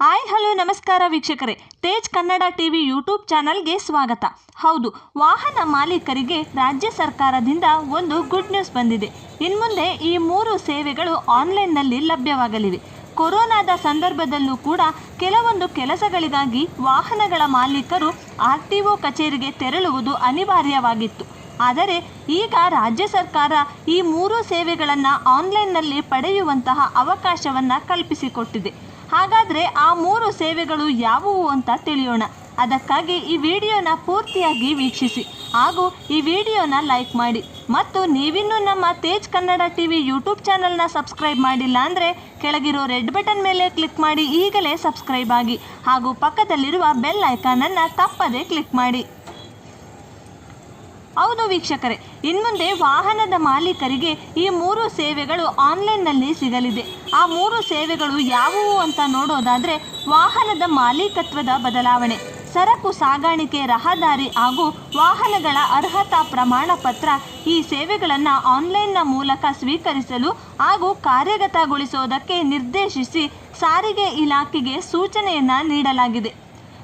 Hi, hello, ನಮಸ್ಕಾರ ವೀಕ್ಷಕರೇ. Tej Kannada TV YouTube ಚಾನಲ್ಗೆ ಸ್ವಾಗತ. ಹೌದು, ವಾಹನ ಮಾಲೀಕರಿಗೆ ರಾಜ್ಯ ಸರ್ಕಾರದಿಂದ ಒಂದು ಗುಡ್ ನ್ಯೂಸ್ ಬಂದಿದೆ. ಇನ್ಮುಂದೆ ಈ ಮೂರು ಸೇವೆಗಳು ಆನ್ಲೈನ್ನಲ್ಲಿ ಲಭ್ಯವಾಗಲಿವೆ. ಕೊರೋನಾದ ಸಂದರ್ಭದಲ್ಲೂ ಕೂಡ ಕೆಲವೊಂದು ಕೆಲಸಗಳಿಗಾಗಿ ವಾಹನಗಳ ಮಾಲೀಕರು ಆರ್ ಟಿ ಒ ಕಚೇರಿಗೆ ತೆರಳುವುದು ಅನಿವಾರ್ಯವಾಗಿತ್ತು. ಆದರೆ ಈಗ ರಾಜ್ಯ ಸರ್ಕಾರ ಈ ಮೂರು ಸೇವೆಗಳನ್ನು ಆನ್ಲೈನ್ನಲ್ಲಿ ಪಡೆಯುವಂತಹ ಅವಕಾಶವನ್ನು ಕಲ್ಪಿಸಿಕೊಟ್ಟಿದೆ. ಹಾಗಾದರೆ ಆ ಮೂರು ಸೇವೆಗಳು ಯಾವುವು ಅಂತ ತಿಳಿಯೋಣ. ಅದಕ್ಕಾಗಿ ಈ ವಿಡಿಯೋನ ಪೂರ್ತಿಯಾಗಿ ವೀಕ್ಷಿಸಿ. ಹಾಗೂ ಈ ವಿಡಿಯೋನ ಲೈಕ್ ಮಾಡಿ. ಮತ್ತು ನೀವಿನ್ನೂ ನಮ್ಮ Tej Kannada T V YouTube ಚಾನಲ್ನ ಸಬ್ಸ್ಕ್ರೈಬ್ ಮಾಡಿಲ್ಲ ಅಂದರೆ ಕೆಳಗಿರೋ ರೆಡ್ ಬಟನ್ ಮೇಲೆ ಕ್ಲಿಕ್ ಮಾಡಿ ಈಗಲೇ ಸಬ್ಸ್ಕ್ರೈಬ್ ಆಗಿ. ಹಾಗೂ ಪಕ್ಕದಲ್ಲಿರುವ ಬೆಲ್ ಐಕಾನನ್ನು ತಪ್ಪದೇ ಕ್ಲಿಕ್ ಮಾಡಿ. ಹೌದು ವೀಕ್ಷಕರೇ, ಇನ್ಮುಂದೆ ವಾಹನದ ಮಾಲೀಕರಿಗೆ ಈ ಮೂರು ಸೇವೆಗಳು ಆನ್ಲೈನ್ನಲ್ಲಿ ಸಿಗಲಿದೆ. ಆ ಮೂರು ಸೇವೆಗಳು ಯಾವುವು ಅಂತ ನೋಡೋದಾದರೆ ವಾಹನದ ಮಾಲೀಕತ್ವದ ಬದಲಾವಣೆ. ಸರಕು ಸಾಗಾಣಿಕೆ ರಹದಾರಿ ಹಾಗೂ ವಾಹನಗಳ ಅರ್ಹತಾ ಪ್ರಮಾಣ ಪತ್ರ ಈ ಸೇವೆಗಳನ್ನು ಆನ್ಲೈನ್ನ ಮೂಲಕ ಸ್ವೀಕರಿಸಲು ಹಾಗೂ ಕಾರ್ಯಗತಗೊಳಿಸೋದಕ್ಕೆ ನಿರ್ದೇಶಿಸಿ ಸಾರಿಗೆ ಇಲಾಖೆಗೆ ಸೂಚನೆಯನ್ನು ನೀಡಲಾಗಿದೆ.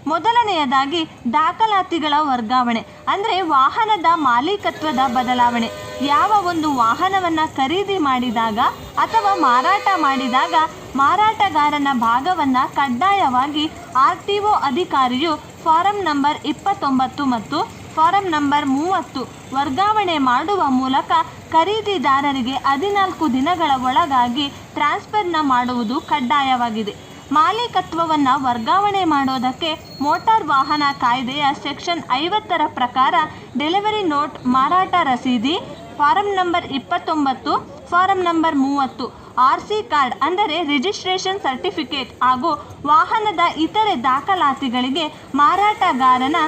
ಮೊದಲನೆಯದಾಗಿ ದಾಖಲಾತಿಗಳ ವರ್ಗಾವಣೆ, ಅಂದರೆ ವಾಹನದ ಮಾಲೀಕತ್ವದ ಬದಲಾವಣೆ. ಯಾವ ಒಂದು ವಾಹನವನ್ನು ಖರೀದಿ ಮಾಡಿದಾಗ ಅಥವಾ ಮಾರಾಟ ಮಾಡಿದಾಗ ಮಾರಾಟಗಾರನ ಭಾಗವನ್ನು ಕಡ್ಡಾಯವಾಗಿ ಆರ್ ಟಿ ಒ ಅಧಿಕಾರಿಯು ಫಾರಂ ನಂಬರ್ ಇಪ್ಪತ್ತೊಂಬತ್ತು ಮತ್ತು ಫಾರಂ ನಂಬರ್ ಮೂವತ್ತು ವರ್ಗಾವಣೆ ಮಾಡುವ ಮೂಲಕ ಖರೀದಿದಾರರಿಗೆ ಹದಿನಾಲ್ಕು ದಿನಗಳ ಒಳಗಾಗಿ ಟ್ರಾನ್ಸ್ಫರ್ನ ಮಾಡುವುದು ಕಡ್ಡಾಯವಾಗಿದೆ. ಮಾಲೀಕತ್ವವನ್ನು ವರ್ಗಾವಣೆ ಮಾಡೋದಕ್ಕೆ ಮೋಟಾರ್ ವಾಹನ ಕಾಯ್ದೆಯ ಸೆಕ್ಷನ್ ಐವತ್ತರ ಪ್ರಕಾರ ಡೆಲಿವರಿ ನೋಟ್ ಮಾರಾಟ ರಸೀದಿ, ಫಾರಂ ನಂಬರ್ ಇಪ್ಪತ್ತೊಂಬತ್ತು, ಫಾರಂ ನಂಬರ್ ಮೂವತ್ತು, ಆರ್ ಸಿ ಕಾರ್ಡ್ ಅಂದರೆ ರಿಜಿಸ್ಟ್ರೇಷನ್ ಸರ್ಟಿಫಿಕೇಟ್ ಹಾಗೂ ವಾಹನದ ಇತರೆ ದಾಖಲಾತಿಗಳಿಗೆ ಮಾರಾಟಗಾರನ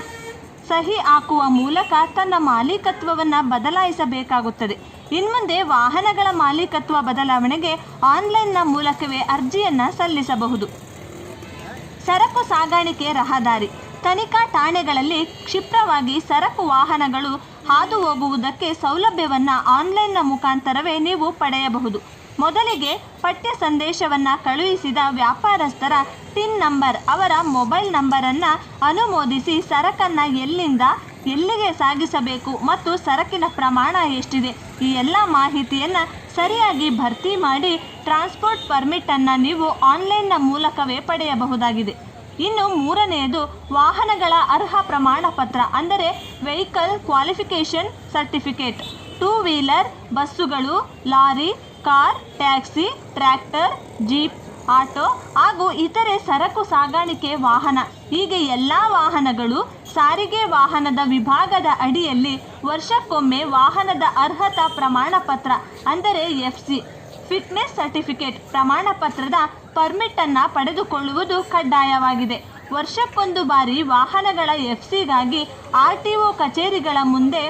ಸಹಿ ಹಾಕುವ ಮೂಲಕ ತನ್ನ ಮಾಲೀಕತ್ವವನ್ನು ಬದಲಾಯಿಸಬೇಕಾಗುತ್ತದೆ. ಇನ್ಮುಂದೆ ವಾಹನಗಳ ಮಾಲೀಕತ್ವ ಬದಲಾವಣೆಗೆ ಆನ್ಲೈನ್ನ ಮೂಲಕವೇ ಅರ್ಜಿಯನ್ನು ಸಲ್ಲಿಸಬಹುದು. ಸರಕು ಸಾಗಾಣಿಕೆ ರಹದಾರಿ. ತನಿಖಾ ಠಾಣೆಗಳಲ್ಲಿ ಕ್ಷಿಪ್ರವಾಗಿ ಸರಕು ವಾಹನಗಳು ಹಾದು ಹೋಗುವುದಕ್ಕೆ ಸೌಲಭ್ಯವನ್ನು ಆನ್ಲೈನ್ನ ಮುಖಾಂತರವೇ ನೀವು ಪಡೆಯಬಹುದು. ಮೊದಲಿಗೆ ಪಠ್ಯ ಸಂದೇಶವನ್ನು ಕಳುಹಿಸಿದ ವ್ಯಾಪಾರಸ್ಥರ ಟಿನ್ ನಂಬರ್, ಅವರ ಮೊಬೈಲ್ ನಂಬರನ್ನು ಅನುಮೋದಿಸಿ ಸರಕನ್ನು ಎಲ್ಲಿಂದ ಎಲ್ಲಿಗೆ ಸಾಗಿಸಬೇಕು ಮತ್ತು ಸರಕಿನ ಪ್ರಮಾಣ ಎಷ್ಟಿದೆ, ಈ ಎಲ್ಲ ಮಾಹಿತಿಯನ್ನು ಸರಿಯಾಗಿ ಭರ್ತಿ ಮಾಡಿ ಟ್ರಾನ್ಸ್ಪೋರ್ಟ್ ಪರ್ಮಿಟನ್ನು ನೀವು ಆನ್ಲೈನ್ನ ಮೂಲಕವೇ ಪಡೆಯಬಹುದಾಗಿದೆ. ಇನ್ನು ಮೂರನೆಯದು, ವಾಹನಗಳ ಅರ್ಹ ಪ್ರಮಾಣ ಪತ್ರ, ಅಂದರೆ vehicle qualification certificate, two wheeler, ಬಸ್ಸುಗಳು, lorry car, taxi, tractor, jeep, auto ಹಾಗೂ ಇತರೆ ಸರಕು ಸಾಗಾಣಿಕೆ ವಾಹನ. ಹೀಗೆ ಎಲ್ಲ ವಾಹನಗಳು ಸಾರಿಗೆ ವಾಹನದ ವಿಭಾಗದ ಅಡಿಯಲ್ಲಿ ವರ್ಷಕ್ಕೊಮ್ಮೆ ವಾಹನದ ಅರ್ಹತಾ ಪ್ರಮಾಣ ಪತ್ರ ಅಂದರೆ ಎಫ್ ಸಿ ಫಿಟ್ನೆಸ್ ಸರ್ಟಿಫಿಕೇಟ್ ಪ್ರಮಾಣ ಪತ್ರದ ಪರ್ಮಿಟನ್ನು ಪಡೆದುಕೊಳ್ಳುವುದು ಕಡ್ಡಾಯವಾಗಿದೆ. ವರ್ಷಕ್ಕೊಂದು ಬಾರಿ ವಾಹನಗಳ ಎಫ್ ಸಿಗಾಗಿ ಆರ್ ಟಿ ಒ ಕಚೇರಿಗಳ ಮುಂದೆ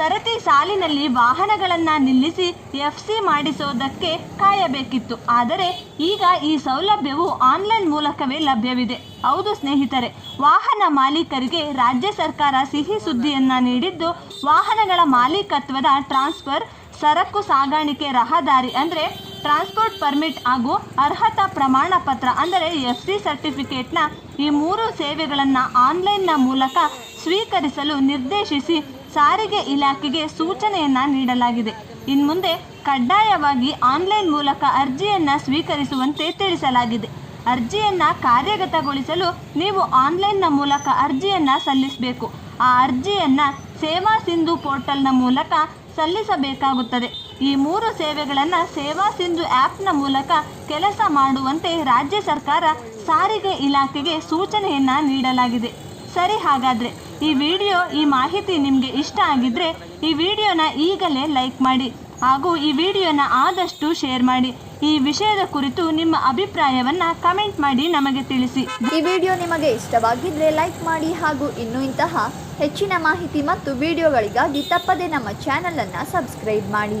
ಸರತಿ ಸಾಲಿನಲ್ಲಿ ವಾಹನಗಳನ್ನು ನಿಲ್ಲಿಸಿ ಎಫ್ ಸಿ ಮಾಡಿಸೋದಕ್ಕೆ ಕಾಯಬೇಕಿತ್ತು. ಆದರೆ ಈಗ ಈ ಸೌಲಭ್ಯವು ಆನ್ಲೈನ್ ಮೂಲಕವೇ ಲಭ್ಯವಿದೆ. ಹೌದು ಸ್ನೇಹಿತರೆ, ವಾಹನ ಮಾಲೀಕರಿಗೆ ರಾಜ್ಯ ಸರ್ಕಾರ ಸಿಹಿ ಸುದ್ದಿಯನ್ನು ನೀಡಿದ್ದು, ವಾಹನಗಳ ಮಾಲೀಕತ್ವದ ಟ್ರಾನ್ಸ್ಫರ್, ಸರಕು ಸಾಗಾಣಿಕೆ ರಹದಾರಿ ಅಂದರೆ ಟ್ರಾನ್ಸ್ಪೋರ್ಟ್ ಪರ್ಮಿಟ್ ಹಾಗೂ ಅರ್ಹತಾ ಪ್ರಮಾಣ ಪತ್ರ ಅಂದರೆ ಎಫ್ ಸಿ ಸರ್ಟಿಫಿಕೇಟ್ನ ಈ ಮೂರು ಸೇವೆಗಳನ್ನು ಆನ್ಲೈನ್ನ ಮೂಲಕ ಸ್ವೀಕರಿಸಲು ನಿರ್ದೇಶಿಸಿ ಸಾರಿಗೆ ಇಲಾಖೆಗೆ ಸೂಚನೆಯನ್ನು ನೀಡಲಾಗಿದೆ. ಇನ್ಮುಂದೆ ಕಡ್ಡಾಯವಾಗಿ ಆನ್ಲೈನ್ ಮೂಲಕ ಅರ್ಜಿಯನ್ನು ಸ್ವೀಕರಿಸುವಂತೆ ತಿಳಿಸಲಾಗಿದೆ. ಅರ್ಜಿಯನ್ನು ಕಾರ್ಯಗತಗೊಳಿಸಲು ನೀವು ಆನ್ಲೈನ್ನ ಮೂಲಕ ಅರ್ಜಿಯನ್ನು ಸಲ್ಲಿಸಬೇಕು. ಆ ಅರ್ಜಿಯನ್ನು ಸೇವಾ ಸಿಂಧು ಪೋರ್ಟಲ್ನ ಮೂಲಕ ಸಲ್ಲಿಸಬೇಕಾಗುತ್ತದೆ. ಈ ಮೂರು ಸೇವೆಗಳನ್ನು ಸೇವಾ ಸಿಂಧು ಆ್ಯಪ್ನ ಮೂಲಕ ಕೆಲಸ ಮಾಡುವಂತೆ ರಾಜ್ಯ ಸರ್ಕಾರ ಸಾರಿಗೆ ಇಲಾಖೆಗೆ ಸೂಚನೆಯನ್ನು ನೀಡಲಾಗಿದೆ. ಸರಿ ಹಾಗಾದರೆ, ಈ ವಿಡಿಯೋ ಈ ಮಾಹಿತಿ ನಿಮಗೆ ಇಷ್ಟ ಆಗಿದ್ದರೆ ಈ ವಿಡಿಯೋನ ಈಗಲೇ ಲೈಕ್ ಮಾಡಿ, ಹಾಗೂ ಈ ವಿಡಿಯೋನ ಆದಷ್ಟು ಶೇರ್ ಮಾಡಿ. ಈ ವಿಷಯದ ಕುರಿತು ನಿಮ್ಮ ಅಭಿಪ್ರಾಯವನ್ನು ಕಮೆಂಟ್ ಮಾಡಿ ನಮಗೆ ತಿಳಿಸಿ. ಈ ವಿಡಿಯೋ ನಿಮಗೆ ಇಷ್ಟವಾಗಿದ್ದರೆ ಲೈಕ್ ಮಾಡಿ, ಹಾಗೂ ಇನ್ನೂ ಇಂತಹ ಹೆಚ್ಚಿನ ಮಾಹಿತಿ ಮತ್ತು ವಿಡಿಯೋಗಳಿಗಾಗಿ ತಪ್ಪದೇ ನಮ್ಮ ಚಾನಲನ್ನು ಸಬ್ಸ್ಕ್ರೈಬ್ ಮಾಡಿ.